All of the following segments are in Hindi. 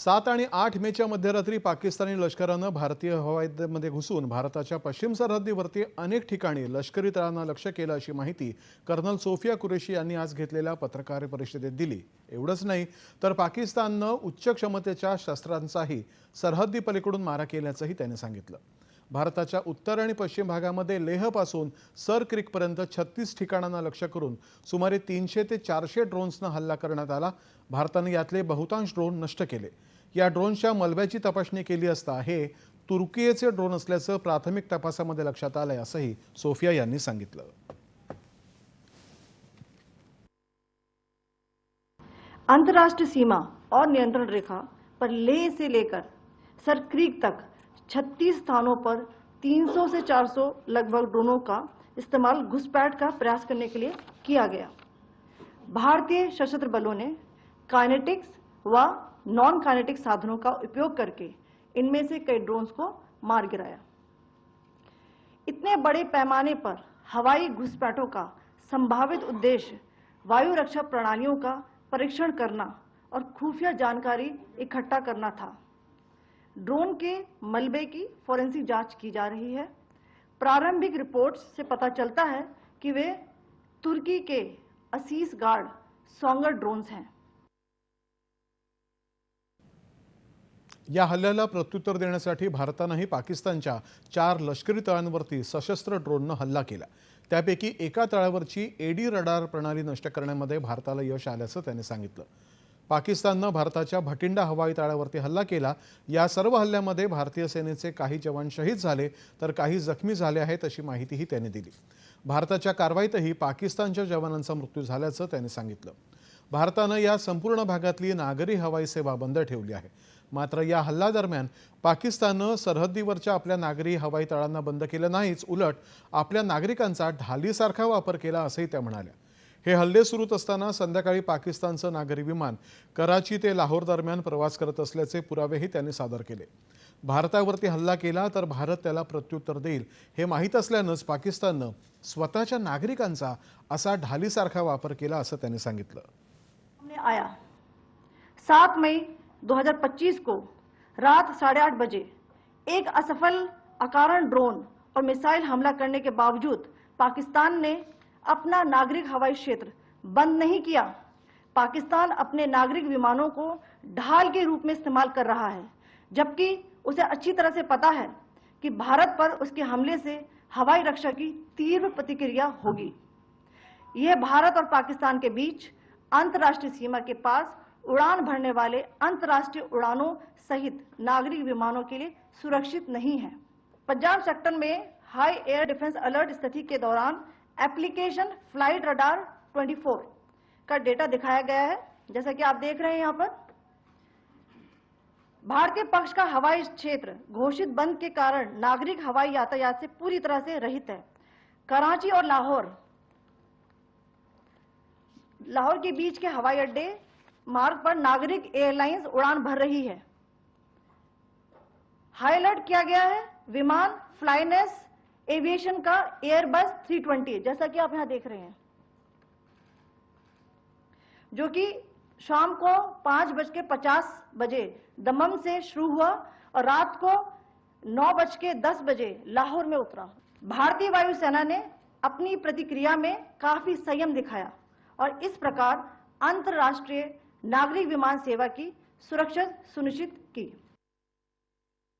सात आणि आठ मेच्या मध्यरात्री पाकिस्तानी लष्करानं भारतीय हवाईमध्ये घुसून भारताच्या पश्चिम सरहद्दीवरती अनेक ठिकाणी लष्करी तळांना लक्ष केलं अशी माहिती कर्नल सोफिया कुरेशी यांनी आज घेतलेल्या पत्रकार परिषदेत दिली. एवढंच नाही तर पाकिस्ताननं उच्च क्षमतेच्या शस्त्रांचाही सरहद्दी पलीकडून मारा केल्याचंही त्यांनी सांगितलं. भारताच्या उत्तर आणि पश्चिम भागामध्ये लेहपासून सर क्रिकपर्यंत छत्तीस ठिकाणांना लक्ष करून सुमारे तीनशे ते चारशे ड्रोन्सनं हल्ला करण्यात आला. भारताने यातले बहुतांश ड्रोन नष्ट केले. या ड्रोनच्या मलब्याची तपासणी केली असता हे तुर्कियेचे ड्रोन असल्याचं प्राथमिक तपासामध्ये लक्षात आलंय, असंही सोफिया यांनी सांगितलं. अंतर्राष्ट्रीय सीमा और नियंत्रण रेखा पर लेह से लेकर सर क्रीक तक 36 स्थानों पर 300 से 400 लगभग ड्रोनों का इस्तेमाल घुसपैठ का प्रयास करने के लिए किया गया। भारतीय सशस्त्र बलों ने काइनेटिक्स व नॉन काइनेटिक साधनों का उपयोग करके इनमें से कई ड्रोन्स को मार गिराया। इतने बड़े पैमाने पर हवाई घुसपैठों का संभावित उद्देश्य वायु रक्षा प्रणालियों का परीक्षण करना और खुफिया जानकारी इकट्ठा करना था। ड्रोन के मलबे की फोरेंसिक जाँच की जा रही है। प्रारंभिक रिपोर्ट्स से पता चलता है कि वे तुर्की के असीस गार्ड सॉन्गर ड्रोन्स हैं। या हल्ल्याला प्रत्युत्तर देण्यासाठी भारतानंही पाकिस्तानच्या चार लष्करी तळांवरती सशस्त्र ड्रोननं हल्ला केला. त्यापैकी एका तळावरची एडी रडार प्रणाली नष्ट करण्यामध्ये भारताला यश आल्याचं त्यांनी सांगितलं. पाकिस्ताननं भारताच्या भटिंडा हवाई तळावरती हल्ला केला. या सर्व हल्ल्यामध्ये भारतीय सेनेचे काही जवान शहीद झाले तर काही जखमी झाले आहेत अशी माहितीही त्यांनी दिली. भारताच्या कारवाईतही पाकिस्तानच्या जवानांचा मृत्यू झाल्याचं त्यांनी सांगितलं. भारतानं या संपूर्ण भागातली नागरी हवाई सेवा बंद ठेवली आहे. मात्र या हल्ल्यादरम्यान पाकिस्ताननं सरहद्दीवरच्या आपल्या नागरी हवाई तळांना बंद केलं नाहीच उलट आपल्या नागरिकांचा ढालीसारखा वापर केला असंही त्या म्हणाल्या. हे हल्ले सुरूच असताना संध्याकाळी पाकिस्तानचं नागरी विमान कराची ते लाहोर दरम्यान प्रवास करत असल्याचे पुरावेही त्यांनी सादर केले. भारतावरती हल्ला केला तर भारत त्याला प्रत्युत्तर देईल हे माहीत असल्यानंच पाकिस्ताननं स्वतःच्या नागरिकांचा असा ढालीसारखा वापर केला असं त्यांनी सांगितलं. सामने आया 7 मई 2025 को रात साढ़े आठ बजे एक असफल अकारण ड्रोन और मिसाइल हमला करने के बावजूद पाकिस्तान ने अपना नागरिक हवाई क्षेत्र बंद नहीं किया। पाकिस्तान अपने नागरिक विमानों को ढाल के रूप में इस्तेमाल कर रहा है, जबकि उसे अच्छी तरह से पता है कि भारत पर उसके हमले से हवाई रक्षा की तीव्र प्रतिक्रिया होगी। यह भारत और पाकिस्तान के बीच अंतर्राष्ट्रीय सीमा के पास उड़ान भरने वाले अंतर्राष्ट्रीय उड़ानों सहित नागरिक विमानों के लिए सुरक्षित नहीं है। पंजाब सेक्टर में हाई एयर डिफेंस अलर्ट स्थिति के दौरान एप्लीकेशन फ़्लाइट रडार 24 का डेटा दिखाया गया है, जैसा कि आप देख रहे हैं यहाँ पर। भारतीय पक्ष का हवाई क्षेत्र घोषित बंद के कारण नागरिक हवाई यातायात से पूरी तरह से रहित है। कराची और लाहौर लाहौर के बीच के हवाई अड्डे मार्ग पर नागरिक एयरलाइंस उड़ान भर रही है। हाई अलर्ट किया गया है, विमान फ्लाइनेस एविएशन का एयरबस 320 जैसा कि आप यहाँ देख रहे हैं। जो कि शाम को पाँच बज के पचास बजे दमम से शुरू हुआ और रात को नौ बज के दस बजे लाहौर में उतरा। भारतीय वायुसेना ने अपनी प्रतिक्रिया में काफ़ी संयम दिखाया और इस प्रकार अंतर्राष्ट्रीय नागरिक विमान सेवा की सुरक्षा सुनिश्चित की।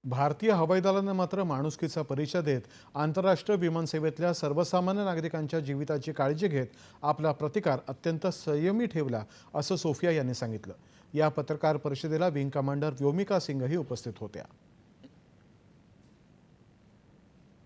भारतीय हवाई दलानं मात्र माणुसकीचा परिचय देत आंतरराष्ट्रीय विमानसेवेतल्या सर्वसामान्य नागरिकांच्या जीविताची काळजी घेत आपला प्रतिकार अत्यंत संयमी ठेवला असं सोफिया यांनी सांगितलं. या पत्रकार परिषदेला विंग कमांडर व्योमिका सिंगही उपस्थित होत्या.